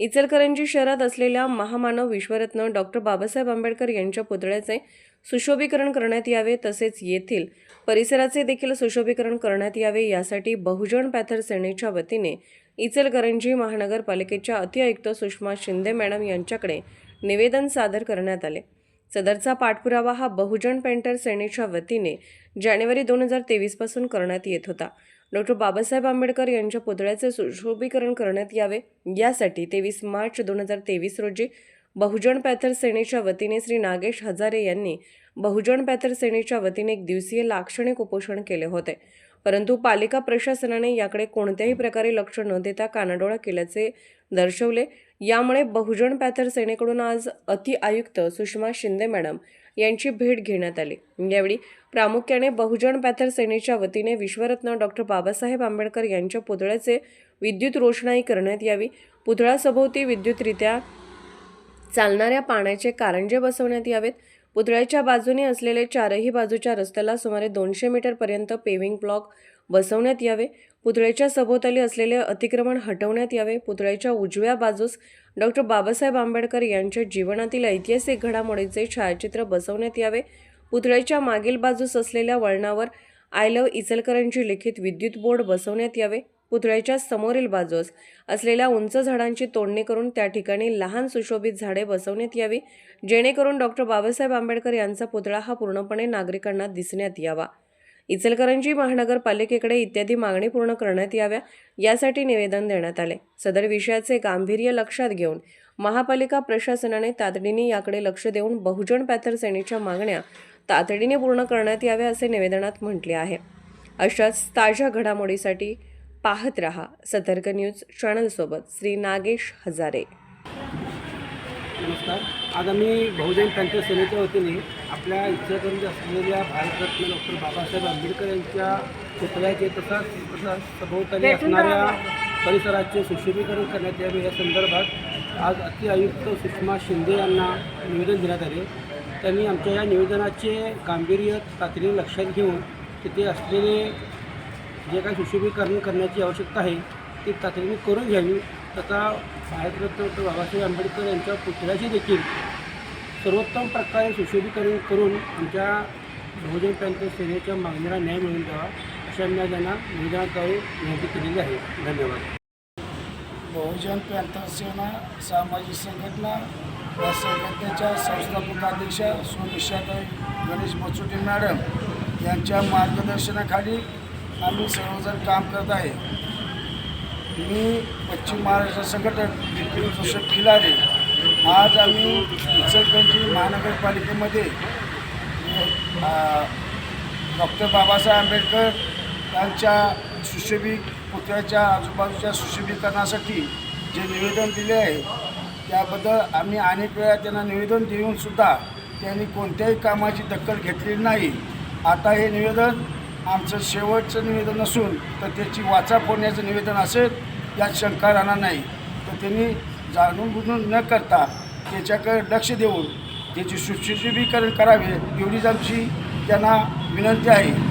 इचलकरंजी शहरात असलेल्या महामानव विश्वरत्न डॉक्टर बाबासाहेब आंबेडकर यांच्या पुतळ्याचे सुशोभीकरण करण्यात यावे तसेच येथील परिसराचे देखील सुशोभीकरण करण्यात यावे यासाठी बहुजन पॅथर सेनेच्या वतीने इचलकरंजी महानगरपालिकेच्या अतिआयुक्त सुषमा शिंदे मॅडम यांच्याकडे निवेदन सादर करण्यात आले. सदरचा पाठपुरावा हा बहुजन पेंटर सेनेच्या वतीने जानेवारी दोन हजार तेवीसपासून करण्यात येत होता. डॉक्टर बाबासाहेब आंबेडकर यांच्या पुतळ्याचे सुशोभीकरण करण्यात यावे. यासाठी तेवीस मार्च दोन हजार तेवीस रोजी बहुजन पॅथर सेनेच्या वतीने श्री नागेश हजारे यांनी बहुजन पॅथर सेनेच्या वतीने एक दिवसीय लाक्षणिक उपोषण केले होते. परंतु पालिका प्रशासनाने याकडे कोणत्याही प्रकारे लक्ष न देता कानाडोळा केल्याचे दर्शवले. यामुळे बहुजन पॅथर सेनेकडून आज अति आयुक्त सुषमा शिंदे मॅडम यांची भेट घेण्यात आली. यावेळी प्रामुख्याने बहुजन पॅथर सेनेच्या वतीने विश्वरत्न डॉक्टर बाबासाहेब आंबेडकर यांच्या पुतळ्याचे विद्युत रोषणाई करण्यात यावी. पुतळ्यासभोवती विद्युतरित्या चालणाऱ्या पाण्याचे कारंजे बसवण्यात यावेत. पुतळ्याच्या बाजूने असलेले चारही बाजूच्या रस्त्याला सुमारे दोनशे मीटरपर्यंत पेव्हिंग ब्लॉक बसवण्यात यावे. पुतळ्याच्या सभोवताली असलेले अतिक्रमण हटवण्यात यावे. पुतळ्याच्या उजव्या बाजूस डॉक्टर बाबासाहेब आंबेडकर यांच्या जीवनातील ऐतिहासिक घडामोडीचे छायाचित्र बसवण्यात यावे. पुतळ्याच्या मागील बाजूस असलेल्या वळणावर आय लव्ह इचलकरांची लिखित विद्युत बोर्ड बसवण्यात यावे. पुतळ्याच्या समोरील बाजूस असलेल्या उंच झाडांची तोडणी करून त्या ठिकाणी लहान सुशोभित झाडे बसवण्यात यावी. जेणेकरून डॉक्टर बाबासाहेब आंबेडकर यांचा पुतळा हा पूर्णपणे नागरिकांना दिसण्यात यावा. इचलकरंजी महानगरपालिकेकडे इत्यादी मागणी पूर्ण करण्यात याव्या यासाठी निवेदन देण्यात आले. सदर विषयाचे गांभीर्य लक्षात घेऊन महापालिका प्रशासनाने तातडीने याकडे लक्ष देऊन बहुजन पॅथर सेनेच्या मागण्या तातडीने पूर्ण करण्यात याव्या असे निवेदनात म्हटले आहे. अशाच ताज्या घडामोडीसाठी पाहत रहा. सतर्क न्यूज चॅनलसोबत श्री नागेश हजारे. नमस्कार. आज आम्ही बहुजन पॅन्थर सेनेच्या वतीने आपल्या इच्छाकरून असलेल्या भारतरत्न डॉक्टर बाबासाहेब आंबेडकर यांच्या पुतळ्याचे तसाच तसाच सभोवताली असणाऱ्या परिसराचे सुशोभीकरण करण्यात यावे या संदर्भात आज अति आयुक्त सुषमा शिंदे यांना निवेदन देण्यात आले. त्यांनी आमच्या या निवेदनाचे गांभीर्य तातडीने लक्षात घेऊन तिथे असलेले जे काही सुशोभीकरण करण्याची आवश्यकता आहे ती तातडीने करून घ्यावी. तथा भारतरत्न डॉक्टर बाबासाहेब आंबेडकर यांच्या पुतळ्याची देखील सर्वोत्तम प्रकारे सुशोभीकरण करून आमच्या बहुजन पॅन्थर सेनेच्या मागणीला न्याय मिळवून द्यावा अशा मी त्यांना निवेदनाद्वारे विनंती केलेली आहे. धन्यवाद. बहुजन पॅन्थर सेना सामाजिक संघटना या संघटनेच्या संस्थापकाध्यक्षा सुनिशाताई गणेश मचुटे मॅडम यांच्या मार्गदर्शनाखाली आम्ही सर्वजण काम करत आहे. मी पश्चिम महाराष्ट्र संघटक विपिन जोसेफ खिलारे आज आम्ही इचलकरंजी महानगरपालिकेमध्ये डॉक्टर बाबासाहेब आंबेडकर यांच्या सुशोभित पुतळ्याच्या आजूबाजूच्या सुशोभीकरणासाठी जे निवेदन दिले आहे त्याबद्दल आम्ही अनेक वेळा त्यांना निवेदन देऊनसुद्धा त्यांनी कोणत्याही कामाची दखल घेतलेली नाही. आता हे निवेदन आमचं शेवटचं निवेदन नसून तर त्याची वाचा फोडण्याचं निवेदन असेल यात शंका राहणार नाही. तर त्यांनी जाणून बुजून न करता त्याच्याकडे लक्ष देऊन त्याची सुशोभीकरण करावे एवढीच आमची त्यांना विनंती आहे.